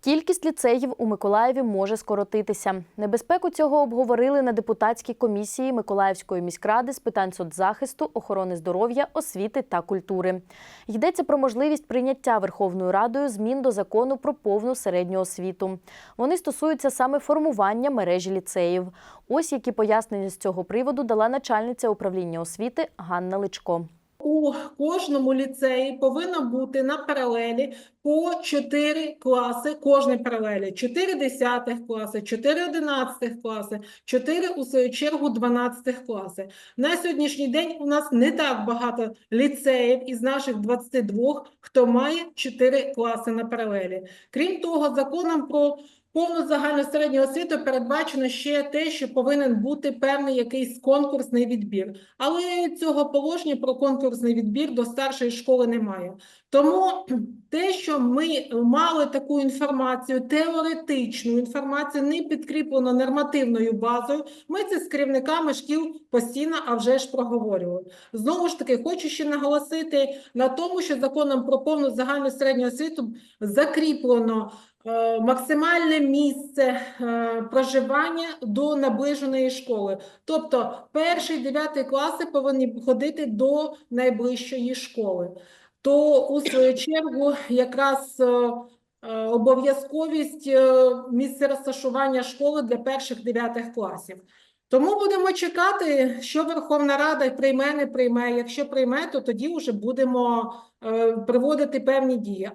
Кількість ліцеїв у Миколаєві може скоротитися. Небезпеку цього обговорили на депутатській комісії Миколаївської міськради з питань соцзахисту, охорони здоров'я, освіти та культури. Йдеться про можливість прийняття Верховною Радою змін до закону про повну середню освіту. Вони стосуються саме формування мережі ліцеїв. Ось які пояснення з цього приводу дала начальниця управління освіти Ганна Личко. У кожному ліцеї повинно бути на паралелі по 4 класи кожної паралелі. 4 10 класи, 4 11 класи, 4 у свою чергу 12 класи. На сьогоднішній день у нас не так багато ліцеїв із наших 22, хто має 4 класи на паралелі. Крім того, законом про Повну загальну середню освіту передбачено ще те, що повинен бути певний якийсь конкурсний відбір. Але цього положення про конкурсний відбір до старшої школи немає. Тому те, що ми мали таку інформацію, теоретичну інформацію, не підкріплено нормативною базою, ми це з керівниками шкіл постійно, а вже ж проговорювали. Знову ж таки, хочу ще наголосити на тому, що законом про повну загальну середню освіту закріплено максимальне місце е, проживання до наближеної школи. Тобто перший дев'ятий класи повинні ходити до найближчої школи. То у свою чергу якраз е, е, обов'язковість е, місця розташування школи для перших дев'ятих класів. Тому будемо чекати, що Верховна Рада прийме, не прийме. Якщо прийме, то тоді вже будемо е, приводити певні дії.